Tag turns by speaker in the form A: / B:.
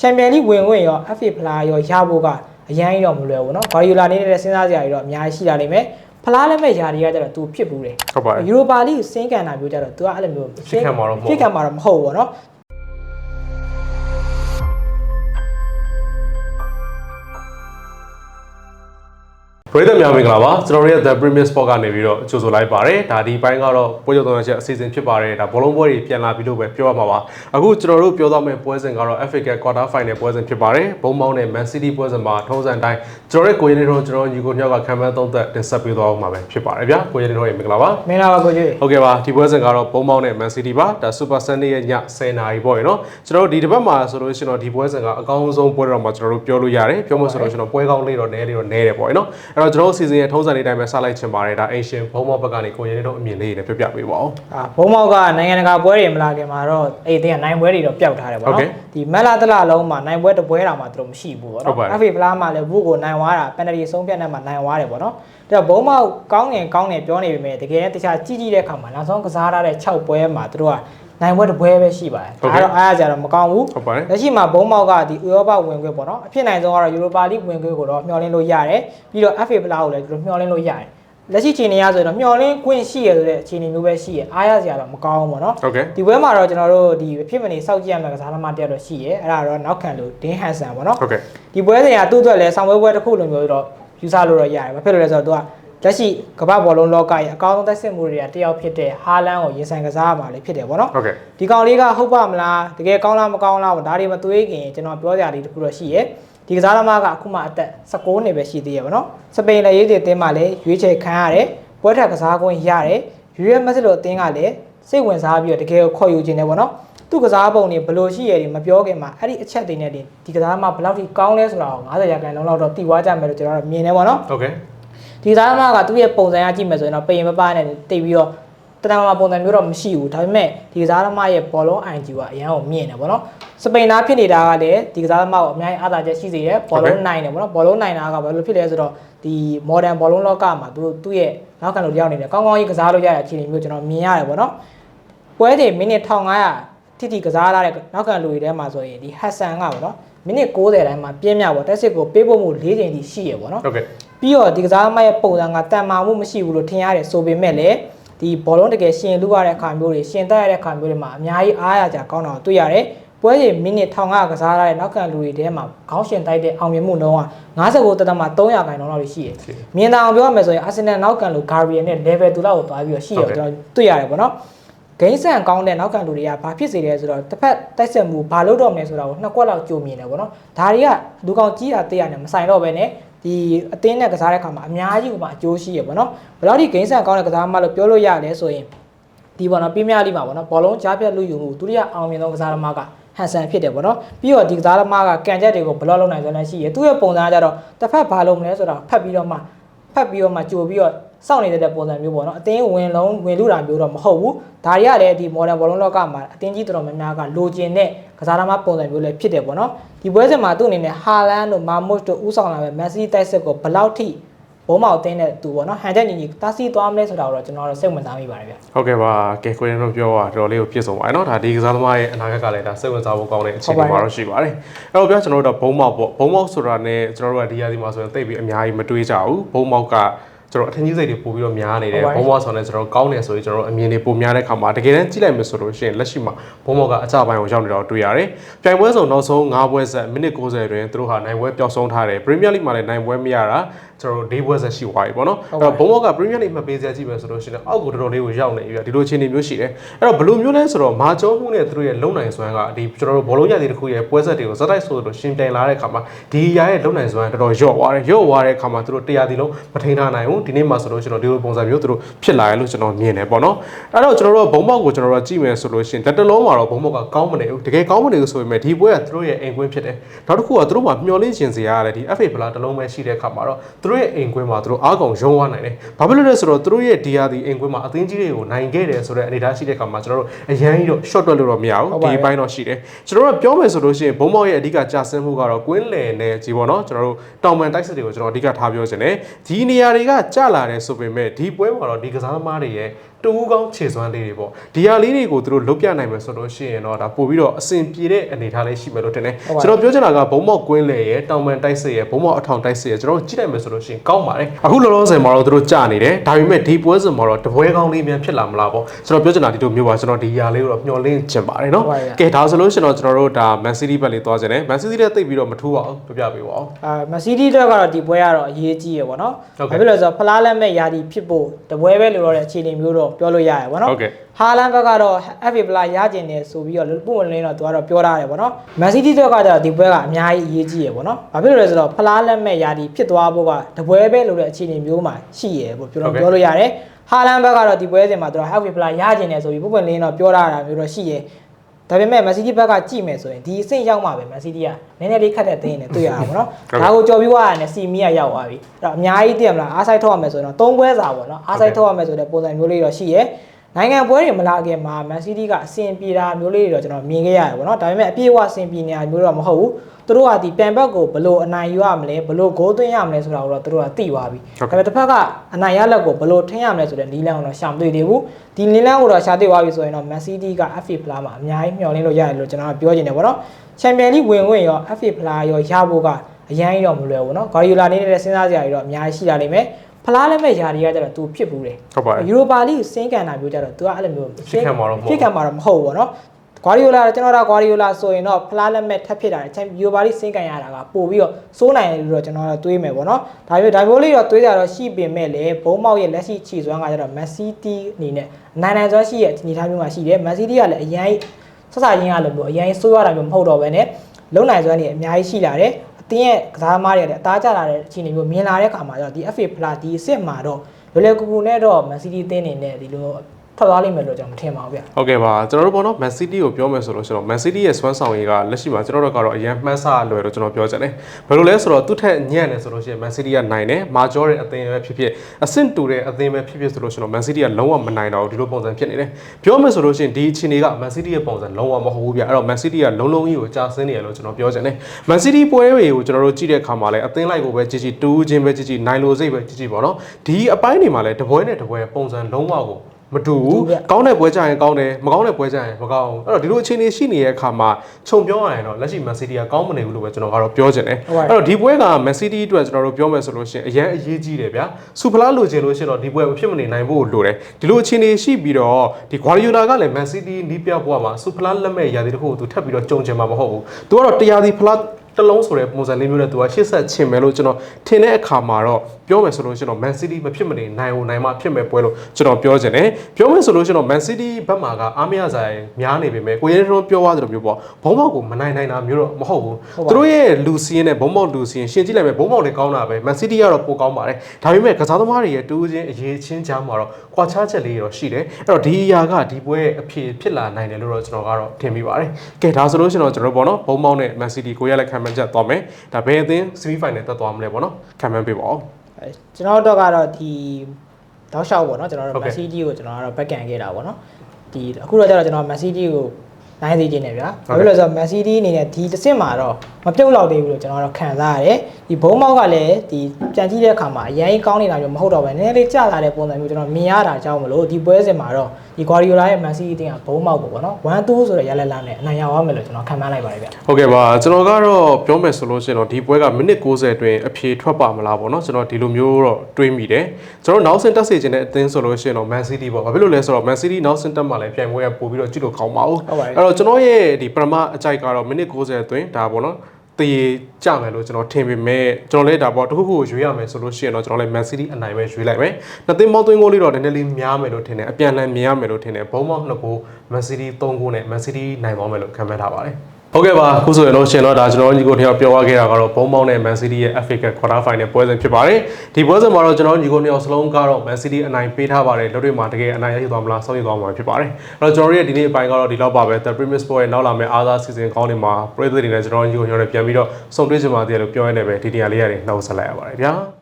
A: ချန်ပီယံလိဝင်ဝင်ရော FA ဖလားရောရဖို့ကအရန်ကြီးတော့မလွယ်ဘူးเนาะဂါဒီယိုလာနေတဲ့စဉ်းစားစရာတွေတော့အများကြီးရှိလာနိုင်မယ်ဖလားလည်းမဲ့ယာတွေကကျတော့ तू ဖြစ်ဘူးတယ်
B: ဟုတ်ပါတယ်
A: ယူရိုပါလိစင်းကန်တာမျိုးကျတော့ तू ကအဲ့လိုမျိုး
B: ဖြစ်ခံမှာတော့မဟုတ်ဘူး
A: ဖြစ်ခံမှာတော့မဟုတ်ဘူးပေါ့နော်
B: ပရိသတ်များမင်္ဂလာပါကျွန်တော်တို့ရဲ့ The Premier Sport ကနေပြီးတော့ကြိုဆိုလိုက်ပါတယ်ဒါဒီပိုင်းကတော့ပွဲချုပ်သုံးရချက်အစီအစဉ်ဖြစ်ပါတယ်ဒါဘောလုံးပွဲတွေပြန်လာပြီလို့ပဲပြောရမှာပါအခုကျွန်တော်တို့ပြောသွားမယ့်ပွဲစဉ်ကတော့ FA Cup Quarter Final ပွဲစဉ်ဖြစ်ပါတယ်ဘုံမောင်းနဲ့ Man City ပွဲစဉ်မှာထုံးစံတိုင်းကျွန်တော်ရဲ့ကိုရင်းနေတော့ကျွန်တော်ညီကိုညောက်ကခံမှန်းသုံးသက်တင်ဆက်ပေးသွားအောင်ပါပဲဖြစ်ပါတယ်ဗျာကိုရင်းနေတော့ရေမင်္ဂလာပါ
A: မင်္ဂလာပါကိုကြီး
B: ဟုတ်ကဲ့ပါဒီပွဲစဉ်ကတော့ဘုံမောင်းနဲ့ Man City ပါဒါ Super Sunday ရဲ့ည10နာရီပေါ့ရေနော်ကျွန်တော်တို့ဒီတစ်ပတ်မှာဆိုလို့ရှိရင်တော့ဒီပွဲစဉ်ကအကောင်းဆုံးပွဲတော်မှာကျွန်တော်တို့ပြောလို့ရတယ်ပြောမှဆိုတော့ကျွန်တော်ပွဲကောင်းလေးတော့နဲလေးတော့နဲတယ်ပေါ့ရေနော်အဲ့တော့ကျွန်တော်တို့ season ရဲ့ထုံးစံလေးတိုင်းပဲစလိုက်ချင်ပါတယ်ဒါ Asian ဘုံမောင်းဘက်ကနေကိုရင်းနေတော့အမြင်လေးတွေနဲ့ပြပြပေးပါဦး
A: အာဘုံမောက်ကနိုင်ငံတကာပွဲတွေမလာခင်မှာတော့အဲ့ဒီကနိုင်ပွဲတွေတော့ပျောက်ထားတယ်ပေါ့
B: ဟုတ်ကဲ့
A: နော်ဒီမက်လာတလလုံးမှာနိုင်ပွဲတစ်ပွဲတောင်မှသူတို့မရှိဘူးပေါ့
B: ဟုတ်ပါ
A: နော်
B: တယ်
A: FA ဖလားမှာလည်းဘူးကိုနိုင်သွားတာပန်နတီဆုံးဖြတ်တဲ့မှာနိုင်သွားတယ်ပေါ့နော်ဒါတော့ဘုံမောက်ကောင်းငင်ကောင်းငင်ပြောနေပေမဲ့တကယ်တခြားကြည့်ကြည့်တဲ့အခါမှာနောက်ဆုံးကစားထားတဲ့6ပွဲမှာသူတို့က နိုင်ပွဲတစ်ပွဲပဲရှိပါတယ်
B: ဟုတ်ကဲ့
A: ဒါတော့အားရကြတော့မကောင်းဘူး
B: ဟုတ်ပါတယ်
A: လက်ရှိမှာဘုံမောက်ကဒီဥရောပဝင်ခွင့်ပေါ့နော်အဖြစ်နိုင်ဆုံးကတော့ယူရိုပါလိဝင်ခွင့်ကိုတော့မျှော်လင့်လို့ရတယ်ပြီးတော့ FA ဖလားကိုလည်းသူတို့မျှော်လင့်လို့ရတယ်လက်ရှိချိန်နေရဆိုရင်တော့မျှော်လင့်ခွင့်ရှိရဆိုတဲ့အခြေအနေမျိုးပဲရှိရအားရစရာတော့မကောင်းဘူးပေါ့နော်
B: ဟုတ်ကဲ့
A: ဒီပွဲမှာတော့ကျွန်တော်တို့ဒီအဖြစ်မနေစောက်ကြည့်ရမယ့်ကစားသမားတစ်ယောက်တော့ရှိရဲအဲ့ဒါတော့နောက်ခံလို့ဒင်းဟန်ဆန်ပေါ့နော်
B: ဟုတ်ကဲ့
A: ဒီပွဲစဉ်ကသူ့အတွက်လည်းဆောင်းပွဲပွဲတစ်ခုလိုမျိုးတော့ယူဆလို့တော့ရတယ်ဘာဖြစ်လို့လဲဆိုတော့သူက လက်ရှိကမ္ဘာဘောလုံးလောကရဲ့အကောင်းဆုံးသက်စစ်မှုတွေကတစ်ယောက်ဖြစ်တဲ့ဟာလန်ကိုရင်ဆိုင်ကစားရမှာလည်းဖြစ်တယ်ပေါ့နော်
B: ဟုတ်ကဲ့
A: ဒီကောင်လေးကဟုတ်ပါမလားတကယ်ကောင်းလားမကောင်းလားဒါတွေမသွေးခင်ကျွန်တော်ပြောကြရလေးတစ်ခုတော့ရှိရဲဒီကစားသမားကအခုမှအသက်16နှစ်ပဲရှိသေးရပါတော့စပိန်လည်းရေးတဲ့အသင်းမှာလည်းရွေးချယ်ခံရတယ်ပွဲထက်ကစားခွင့်ရတယ်ယူရဲမက်ဆစ်လိုအသင်းကလည်းစိတ်ဝင်စားပြီးတော့တကယ်ကိုခေါ်ယူခြင်းတယ်ပေါ့နော်သူကစားပုံတွေဘယ်လိုရှိရည်မပြောခင်မှာအဲ့ဒီအချက်တွေနဲ့ဒီကစားသမားဘယ်လောက်ထိကောင်းလဲဆိုတာကို90ရာခိုင်နှုန်းလောက်တော့သိသွားကြမယ်လို့ကျွန်တော်တို့မြင်နေပါတော့
B: ဟုတ်ကဲ့
A: ဒီသားသမားကသူ့ရဲ့ပုံစံအကြည့်မယ်ဆိုရင်တော့ပရင်ပပနဲ့တိတ်ပြီးတော့တဏ္ဍာမပုံစံမျိုးတော့မရှိဘူးဒါပေမဲ့ဒီကစားသမားရဲ့ဘောလုံး IQ ကအရန်ကိုမြင့်တယ်ဗောနော်စပိန်သားဖြစ်နေတာကလည်းဒီကစားသမားကိုအများကြီးအားသာချက်ရှိစေတယ်ဘောလုံးနိုင်တယ်ဗောနော်ဘောလုံးနိုင်တာကဘယ်လိုဖြစ်လဲဆိုတော့ဒီ modern ဘောလုံးလောကမှာသူသူ့ရဲ့နောက်ခံလို့ရောက်နေတယ်ကောင်းကောင်းကြီးကစားလို့ရတဲ့အခြေအနေမျိုးကျွန်တော်မြင်ရတယ်ဗောနော်ပွဲတွေမိနစ်1500ထိထိကစားရတဲ့နောက်ခံလူတွေထဲမှာဆိုရင်ဒီဟတ်ဆန်ကဗောနော် မိနစ်60တိုင်းမှာပြင်းပြဗောတက်စစ်ကိုပေးဖို့မှု၄ချိန်ထိရှိရဗောနော်
B: ဟုတ်ကဲ့
A: ပြီးတော့ဒီကစားသမားရဲ့ပုံစံကတန်မာမှုမရှိဘူးလို့ထင်ရတယ်ဆိုပေမဲ့လည်းဒီဘောလုံးတကယ်ရှင်လူရတဲ့အခါမျိုးတွေရှင်တက်ရတဲ့အခါမျိုးတွေမှာအများကြီးအားရကြကောင်းတာကိုတွေ့ရတယ်ပွဲချိန်မိနစ်1500ကစားရတဲ့နောက်ကန်လူတွေထဲမှာခေါင်းရှင်တိုက်တဲ့အောင်မြင်မှုနှုန်းက59တသမ300ခိုင်နှုန်းလောက်ရှိတယ်မြင်တာအောင်ပြောရမယ်ဆိုရင်အာဆင်နယ်နောက်ကန်လူဂါရီယန်နဲ့ level 2လောက်ကိုသွားပြီးတော့ရှိရကျွန်တော်တွေ့ရတယ်ပေါ့နော် ဂိမ်းဆန်ကောင်းတဲ့နောက်ကန်လူတွေကဘာဖြစ်စေလဲဆိုတော့တစ်ဖက်တိုက်ဆက်မှုဘာလို့တော့မလဲဆိုတာကိုနှစ်ကွက်လောက်ကြိုမြင်တယ်ပေါ့နော်ဒါတွေကလူကောင်ကြီးတာတေးရတယ်မဆိုင်တော့ပဲနဲ့ဒီအသင်းနဲ့ကစားတဲ့ခါမှာအများကြီးကမှအကျိုးရှိရပေါ့နော်ဘယ်လောက်ထိဂိမ်းဆန်ကောင်းတဲ့ကစားမှလို့ပြောလို့ရလဲဆိုရင်ဒီပေါ့နော်ပြင်းပြလိမ့်မှာပေါ့နော်ဘောလုံးကြားပြတ်လူယူမှုဒုတိယအောင်မြင်ဆုံးကစားသမားကဟန်ဆန်ဖြစ်တယ်ပေါ့နော်ပြီးတော့ဒီကစားသမားကကန်ချက်တွေကိုဘယ်လောက်လုပ်နိုင်စွမ်းလဲရှိရသူ့ရဲ့ပုံစံကကြတော့တစ်ဖက်ဘာလုပ်မလဲဆိုတော့ဖတ်ပြီးတော့မှဖတ်ပြီးတော့မှကြိုပြီးတော့ စောင့်နေတဲ့ပုံစံမျိုးပေါ့နော်အတင်းဝင်လုံးဝင်လူတာမျိုးတော့မဟုတ်ဘူးဒါတွေကလည်းဒီ modern ဘောလုံးလောကမှာအတင်းကြီးတော်တော်များများကလိုချင်တဲ့ကစားသမားပုံစံမျိုးလည်းဖြစ်တယ်ပေါ့နော်ဒီပွဲစဉ်မှာသူ့အနေနဲ့ဟာလန်တို့မာမုတ်တို့ဦးဆောင်လာမဲ့မက်ဆီတိုက်စစ်ကိုဘယ်လောက်ထိဘုံမောက်တင်းတဲ့သူပေါ့နော်ဟန်ချက်ညီညီတားဆီးသွားမလဲဆိုတာကိုတော့ကျွန်တော်တို့စိတ်ဝင်စားမိပါတယ်ဗျ
B: ဟုတ်ကဲ့ပါကဲကိုရင်တို့ပြောတာတော်တော်လေးကိုပြည့်စုံပါတယ်เนาะဒါဒီကစားသမားရဲ့အနာဂတ်ကလည်းဒါစိတ်ဝင်စားဖို့ကောင်းတဲ့အခြေအနေမှာတော့ရှိပါတယ်အဲ့တော့ပြောကျွန်တော်တို့တော့ဘုံမောက်ပေါ့ဘုံမောက်ဆိုတာနဲ့ကျွန်တော်တို့ကဒီရာသီမှာဆိုရင်သိပြီးအများကြီးမတွေးကြဘူးဘုံမောက်က ကျွန်တော်အထင်ကြီးစိတ်တွေပို့ပြီးတော့များနေတယ်ဘုံမောက်ဆိုတဲ့ကျွန်တော်ကောင်းတယ်ဆိုရင်ကျွန်တော်အမြင်တွေပိုများတဲ့ခါမှာတကယ်တမ်းကြည့်လိုက်မယ်ဆိုလို့ရှိရင်လက်ရှိမှာဘုံမောက်ကအကြပိုင်းကိုရောက်နေတာကိုတွေ့ရတယ်ပြိုင်ပွဲစုံနောက်ဆုံး9ပွဲဆက်မိနစ်90တွင်သူတို့ဟာနိုင်ပွဲပျောက်ဆုံးထားတယ်ပရီးမီးယားလိမှာလည်းနိုင်ပွဲမရတာ ကျွန်တော်တို့ဒေးပွဲဆက်ရှိသွားပြီပေါ့နော်အဲ့တော့ဘုံမောက်ကပရီးမီးယားလိမှတ်ပေးစရာကြည့်မယ်ဆိုလို့ရှိရင်အောက်ကိုတော်တော်လေးကိုရောက်နေပြီဒီလိုအခြေအနေမျိုးရှိတယ်အဲ့တော့ဘယ်လိုမျိုးလဲဆိုတော့မာကျောမှုနဲ့သူတို့ရဲ့လုံနိုင်စွမ်းကဒီကျွန်တော်တို့ဘောလုံးရည်တစ်ခုရဲ့ပွဲဆက်တွေကိုဇက်တိုက်ဆိုလို့ရှင်ပြိုင်လာတဲ့အခါမှာဒီရာရဲ့လုံနိုင်စွမ်းတော်တော်ရော့သွားတယ်ရော့သွားတဲ့အခါမှာသူတို့တရားစီလုံးမထိန်ထားနိုင်ဘူးဒီနေ့မှဆိုလို့ကျွန်တော်ဒီလိုပုံစံမျိုးသူတို့ဖြစ်လာရလို့ကျွန်တော်မြင်တယ်ပေါ့နော်အဲ့တော့ကျွန်တော်တို့ဘုံမောက်ကိုကျွန်တော်တို့ကြည့်မယ်ဆိုလို့ရှိရင်တက်တလုံးမှာတော့ဘုံမောက်ကကောင်းမနေဘူးတကယ်ကောင်းမနေဘူးဆိုပေမဲ့ဒီပွဲကသူတို့ရဲ့အိမ်ကွင်းဖြစ်တယ်နောက်တစ်ခုကသူတို့မှာမျောလင်းခြင်းစရာရတယ်ဒီ FA ဖလားတစ်လုံးပဲရှိတဲ့အခါမှာတော့သူတို့ရဲ့အိမ်ကွင်းမှာသူတို့အားကုန်ရုံးသွားနိုင်တယ်ဘာဖြစ်လို့လဲဆိုတော့သူတို့ရဲ့ဒီယာဒီအိမ်ကွင်းမှာအသင်းကြီးတွေကိုနိုင်ခဲ့တယ်ဆိုတဲ့အနေအထားရှိတဲ့အခါမှာကျွန်တော်တို့အရန်ကြီးတော့ short တွက်လို့တော့မရဘူးဒီဘိုင်းတော့ရှိတယ်ကျွန်တော်တို့ပြောမယ်ဆိုလို့ရှိရင်ဘုံမောက်ရဲ့အဓိကကြာဆင်းမှုကတော့ကွင်းလယ်နဲ့ကြီးပေါ့နော်ကျွန်တော်တို့တောင်ပန်တိုက်စစ်တွေကိုကျွန်တော်အဓိကထားပြောချင်တယ်ဒီနေရာတွေကကြာလာတယ်ဆိုပေမဲ့ဒီပွဲမှာတော့ဒီကစားသမားတွေရဲ့ တူးကောင်းခြေစွမ်းလေးတွေပေါ့ဒီဟာလေးတွေကိုသူတို့လုတ်ပြနိုင်မယ်ဆိုလို့ရှိရင်တော့ဒါပို့ပြီးတော့အဆင်ပြေတဲ့အနေအထားလေးရှိမယ်လို့ထင်တယ်ကျွန်တော်ပြောချင်တာကဘုံမောက်ကွင်းလေရဲ့တောင်ပန်တိုက်စစ်ရဲ့ဘုံမောက်အထောင်တိုက်စစ်ရဲ့ကျွန်တော်ကြည့်လိုက်မယ်ဆိုလို့ရှိရင်ကောင်းပါတယ်အခုလောလောဆယ်မှာတော့သူတို့ကြာနေတယ်ဒါပေမဲ့ဒီပွဲစဉ်မှာတော့တပွဲကောင်းလေးများဖြစ်လာမလားပေါ့ကျွန်တော်ပြောချင်တာဒီလိုမျိုးပါကျွန်တော်ဒီຢာလေးကိုတော့မျှော်လင့်ချင်ပါတယ်နော်ကဲဒါဆိုလို့ရှိရင်တော့ကျွန်တော်တို့ဒါ Man City ဘက်လေးသွားချင်တယ် Man City တဲ့တိတ်ပြီးတော့မထူးပါဘူးပြပြပေးပါဦး
A: အာမက်ဆီဒီတော့ကတော့ဒီပွဲကတော့အရေးကြီးရပေါ့နော်
B: ဟုတ်ကဲ့
A: ဘာဖြစ်လို့လဲဆိုတော့ဖလားလက်မဲ့ယာဒီဖြစ်ဖို့တပွဲပဲလို့တော့တဲ့အခြေအနေမျိုးတော့ပြောလို့ရတယ်ပေါ့နော်
B: ဟုတ်ကဲ့
A: ဟာလန်ဘက်ကတော့ FA ဖလားရကျင်တယ်ဆိုပြီးတော့ပုံဝင်လင်းတော့သူကတော့ပြောထားတယ်ပေါ့နော်မက်ဆီဒီတော့ကတော့ဒီပွဲကအများကြီးအရေးကြီးရပေါ့နော်ဘာဖြစ်လို့လဲဆိုတော့ဖလားလက်မဲ့ယာဒီဖြစ်သွားဖို့ကတပွဲပဲလို့တဲ့အခြေအနေမျိုးမှာရှိရပေါ့ပြောတော့ပြောလို့ရတယ်ဟာလန်ဘက်ကတော့ဒီပွဲစဉ်မှာသူက FA ဖလားရကျင်တယ်ဆိုပြီးပုံဝင်လင်းတော့ပြောထားတာမျိုးတော့ရှိရ ဒါပေမဲ့မက်ဆီတီဘက်ကကြည့်မယ်ဆိုရင်ဒီအဆင့်ရောက်မှာပဲမက်ဆီတီကနည်းနည်းလေးခက်တဲ့သင်းနေတွေ့ရတာပေါ့နော်
B: ဟုတ်ကဲ့
A: ဒါကိုကြော်ပြီးွားရတယ်စီမီကရောက်သွားပြီအဲ့တော့အများကြီးသိရမလားအားဆိုင်ထုတ်ရမယ်ဆိုရင်တော့၃ပွဲစာပေါ့နော်အားဆိုင်ထုတ်ရမယ်ဆိုတဲ့ပုံစံမျိုးလေးတော့ရှိရဲ နိုင်ငံပွဲတွေမလာခင်မှာမန်စီးတီးကအဆင်ပြေတာမျိုးလေးတွေတော့ကျွန်တော်မြင်ခဲ့ရတယ်ပေါ့နော်ဒါပေမဲ့အပြည့်အဝအဆင်ပြေနေတာမျိုးတော့မဟုတ်ဘူးသူတို့ကဒီပြန်ဘက်ကိုဘယ်လိုအနိုင်ယူရမလဲဘယ်လိုဂိုးသွင်းရမလဲဆိုတာကိုတော့သူတို့ကသိသွားပြီ
B: ဟုတ်ကဲ့
A: ဒါပေမဲ့တစ်ဖက်ကအနိုင်ရလက်ကိုဘယ်လိုထင်ရမလဲဆိုတဲ့နီလန်ကိုတော့ရှာမတွေ့သေးဘူးဒီနီလန်ကိုတော့ရှာတွေ့သွားပြီဆိုရင်တော့မန်စီးတီးက FA ဖလားမှာအများကြီးမျှော်လင့်လို့ရတယ်လို့ကျွန်တော်ကပြောချင်တယ်ပေါ့နော်ချန်ပီယံလိဝင်ဝင်ရော FA ဖလားရောရဖို့ကအရန်ကြီးတော့မလွယ်ဘူးနော်ဂါရီယိုလာနေတဲ့စဉ်းစားစရာတွေတော့အများကြီးရှိလာနိုင်မယ် ဖလားလည်းမဲ့ယာတွေကကျတော့သူဖြစ်ဘူးတယ်
B: ဟုတ်ပါတယ်
A: ယူရိုပါလိစင်းကန်တာမျိုးကြတော့သူကအဲ့လိုမျိုး
B: ဖြစ်ခံမှာတော့မဟုတ်ဘူး
A: ဖြစ်ခံမှာတော့မဟုတ်ဘူးပေါ့နော်ဂွာရီယိုလာကျွန်တော်တို့ဂွာရီယိုလာဆိုရင်တော့ဖလားလက်မဲ့ထပ်ဖြစ်တာချန်ယူရိုပါလိစင်းကန်ရတာကပို့ပြီးတော့စိုးနိုင်တယ်လို့တော့ကျွန်တော်တို့တွေးမယ်ပေါ့နော်ဒါပေမဲ့ဒါမျိုးလေးတော့တွေးကြတော့ရှိပေမဲ့လည်းဘုံမောက်ရဲ့လက်ရှိခြေစွမ်းကကျတော့မက်ဆီတီအနေနဲ့နိုင်နိုင်စွမ်းရှိရဲ့အနေအထားမျိုးမှာရှိတယ်မက်ဆီတီကလည်းအရင်ဆက်စားချင်းကလည်းမျိုးအရင်ဆိုးရတာမျိုးမဟုတ်တော့ဘဲနဲ့လုံနိုင်စွမ်းတွေအများကြီးရှိလာတယ်အ တင်းရဲ့ကစားသမားတွေလည်းအသားကျလာတဲ့အခြေအနေမျိုးမြင်လာတဲ့အခါမှာကျတော့ဒီ FA ဖလားဒီအစ်စ်မှာတော့လွယ်လွယ်ကူကူနဲ့တော့ Man City တင်းနေနဲ့ဒီလို ထွက်သွားလိမ့်မယ်လို့ကျွန်တော်မထင်ပါဘူးဗျ
B: ဟုတ်ကဲ့ပါကျွန်တော်တို့ပေါ့နော် Man City ကိုပြောမယ်ဆိုလို့ရှိရင် Man City ရဲ့စွမ်းဆောင်ရည်ကလက်ရှိမှာကျွန်တော်တို့ကတော့အရင်မှန်းဆလွယ်လို့ကျွန်တော်ပြောချင်တယ်ဘယ်လိုလဲဆိုတော့သူ့ထက်ညံ့တယ်ဆိုလို့ရှိရင် Man City ကနိုင်တယ်မာကျော်တဲ့အသင်းပဲဖြစ်ဖြစ်အဆင့်တူတဲ့အသင်းပဲဖြစ်ဖြစ်ဆိုလို့ရှိရင်တော့ Man City ကလုံးဝမနိုင်တော့ဘူးဒီလိုပုံစံဖြစ်နေတယ်ပြောမယ်ဆိုလို့ရှိရင်ဒီအခြေအနေက Man City ရဲ့ပုံစံလုံးဝမဟုတ်ဘူးဗျအဲ့တော့ Man City ကလုံးလုံးကြီးကိုကြာဆင်းနေရလို့ကျွန်တော်ပြောချင်တယ် Man City ပွဲတွေကိုကျွန်တော်တို့ကြည့်တဲ့အခါမှာလည်းအသင်းလိုက်ကိုပဲကြည့်ကြည့်တူးချင်းပဲကြည့်ကြည့်နိုင်လိုစိတ်ပဲကြည့်ကြည့်ပေါ့နော်ဒီအပိုင်းတွေမှာလည်းတပွဲနဲ့တပွဲပုံစံလုံးဝကို မတူဘူးကောင်းတဲ့ပွဲကြရင်ကောင်းတယ်မကောင်းတဲ့ပွဲကြရင်မကောင်းဘူးအဲ့တော့ဒီလိုအခြေအနေရှိနေတဲ့အခါမှာခြုံပြောရရင်တော့လက်ရှိ Man City ကကောင်းမနေဘူးလို့ပဲကျွန်တော်ကတော့ပြောချင်တယ်အဲ့တော့ဒီပွဲက Man City အတွက်ကျွန်တော်တို့ပြောမယ်ဆိုလို့ရှိရင်အရန်အရေးကြီးတယ်ဗျာစူဖလားလိုချင်လို့ရှိရင်တော့ဒီပွဲမဖြစ်မနေနိုင်ဖို့လိုတယ်ဒီလိုအခြေအနေရှိပြီးတော့ဒီ Guardiola ကလည်း Man City နီးပြပွဲမှာစူဖလားလက်မဲ့ရာသီတစ်ခုကိုသူထပ်ပြီးတော့ကြုံချင်မှာမဟုတ်ဘူးသူကတော့တရားစီဖလား တလုံးဆိုတဲ့ပုံစံလေးမျိုးနဲ့သူကရှေ့ဆက်ချင်မယ်လို့ကျွန်တော်ထင်တဲ့အခါမှာတော့ပြောမယ်ဆိုလို့ရှိရင်တော့ Man City မဖြစ်မနေနိုင်အောင်နိုင်မှဖြစ်မယ်ပွဲလို့ကျွန်တော်ပြောချင်တယ်ပြောမယ်ဆိုလို့ရှိရင်တော့ Man City ဘက်မှာကအားမရဆိုင်များနေပေမဲ့ကိုရဲထွန်းပြောသွားသလိုမျိုးပေါ့ဘုံမောက်ကိုမနိုင်နိုင်တာမျိုးတော့မဟုတ်ဘူးသူတို့ရဲ့လူစီရင်နဲ့ဘုံမောက်လူစီရင်ရှင်းကြည့်လိုက်မယ်ဘုံမောက်လည်းကောင်းတာပဲ Man City ကတော့ပိုကောင်းပါတယ်ဒါပေမဲ့ကစားသမားတွေရဲ့တူးချင်းအရေးချင်းကြားမှာတော့ကွာခြားချက်လေးတော့ရှိတယ်အဲ့တော့ဒီအရာကဒီပွဲအဖြစ်ဖြစ်လာနိုင်တယ်လို့တော့ကျွန်တော်ကတော့ထင်မိပါတယ်ကဲဒါဆိုလို့ရှိရင်တော့ကျွန်တော်တို့ပေါ့နော်ဘုံမောက်နဲ့ Man City ကိုရလက်ခံမှန်းချက်သွားမယ်ဒါဘယ်အသင်း semi final တက်သွားမလဲပေါ့နော်ခံမှန်းပေးပါဦး
A: အဲကျွန်တော်တို့ကတော့ဒီတောက်လျှောက်ပေါ့နော်ကျွန်တော်တို့
B: ဟုတ်ကဲ့
A: Man City ကိုကျွန်တော်ကတော့ဘက်ကန်ခဲ့တာပေါ့နော်ဒီအခုတော့ကျတော့ကျွန်တော် Man City ကို နိုင်သေးခြင်းနဲ့ဗျာ
B: ဟုတ်
A: ဘာ
B: ကဲ့
A: ဖြစ်လို့လဲဆိုတော့ Man City အနေနဲ့ဒီတစ်စစ်မှာတော့မပြုတ်လောက်သေးဘူးလို့ကျွန်တော်တို့ခံစားရတယ်ဒီဘုံမောက်ကလည်းဒီပြန်ကြည့်တဲ့အခါမှာအရင်ကောင်းနေတာမျိုးမဟုတ်တော့ပဲနည်းနည်းလေးကျလာတဲ့ပုံစံမျိုးကျွန်တော်မြင်ရတာကြောင့်မလို့ဒီပွဲစဉ်မှာတော့ဒီ Guardiola ရဲ့ Man City တင်ကဘုံမောက်ကိုပေါ့နော်1-2ဆိုတဲ့ရလက်လန်းနဲ့အနိုင်ရသွားမယ်လို့ကျွန်တော်ခံမှန်းလိုက်ပါတယ်ဗျ
B: ဟုတ်ကဲ့ပါကျွန်တော်ကတော့ပြောမယ်ဆိုလို့ရှိရင်တော့ဒီပွဲကမိနစ်60အတွင်းအဖြေထွက်ပါမလားပေါ့နော်ကျွန်တော်ဒီလိုမျိုးတော့တွေးမိတယ်ကျွန်တော်နောက်ဆင်တက်စေခြင်းတဲ့အသင်းဆိုလို့ရှိရင်တော့ Man City ပေါ့ဘာဖြစ်လို့လဲဆိုတော့ Man City နောက်ဆင်တက်မှလည်းပြိုင်ပွဲကပို့ပြီးတော့ကြည့်လို့ကောင်းပါဘူး
A: ဟုတ်ပါတယ်
B: အဲ့တော့ကျွန်တော်ရဲ့ဒီပရမအကြိုက်ကတော့မိနစ်60အတွင်းဒါပေါ့နော်တည်ကြမယ်လို့ကျွန်တော်ထင်ပေမဲ့ကျွန်တော်လည်းဒါပေါ့တစ်ခုခုကိုရွေးရမယ်ဆိုလို့ရှိရင်တော့ကျွန်တော်လည်း Man City အနိုင်ပဲရွေးလိုက်မယ်။နှစ်သိန်းမောင်းသွင်းဂိုးလေးတော့နည်းနည်းလေးများမယ်လို့ထင်တယ်။အပြန်အလှန်မြင်ရမယ်လို့ထင်တယ်။ဘုံမောင်းနှစ်ဂိုး Man City 3ဂိုးနဲ့ Man City နိုင်သွားမယ်လို့ခံမှန်းထားပါတယ်။ ဟုတ်ကဲ့ပါအခုဆိုရင်တော့ရှင်တော့ဒါကျွန်တော်ညီကိုနှစ်ယောက်ပြောသွားခဲ့တာကတော့ဘုံမောင်းနဲ့ Man City ရဲ့ FA Cup Quarter Final ပွဲစဉ်ဖြစ်ပါတယ်ဒီပွဲစဉ်မှာတော့ကျွန်တော်ညီကိုနှစ်ယောက်စလုံးကတော့ Man City အနိုင်ပေးထားပါတယ်လက်တွေမှာတကယ်အနိုင်ရရှိသွားမလားဆုံးရသွားမှာဖြစ်ပါတယ်အဲ့တော့ကျွန်တော်တို့ရဲ့ဒီနေ့အပိုင်းကတော့ဒီလောက်ပါပဲ The Premier Sport ရဲ့နောက်လာမယ့်အားသာစီစဉ်ကောင်းတွေမှာပြည်သူတွေနဲ့ကျွန်တော်ညီကိုနှစ်ယောက်နဲ့ပြန်ပြီးတော့ဆုံတွေ့ကြပါသေးတယ်လို့ပြောရနေပဲဒီနေရာလေးရတယ်နှုတ်ဆက်လိုက်ရပါတယ်ဗျာ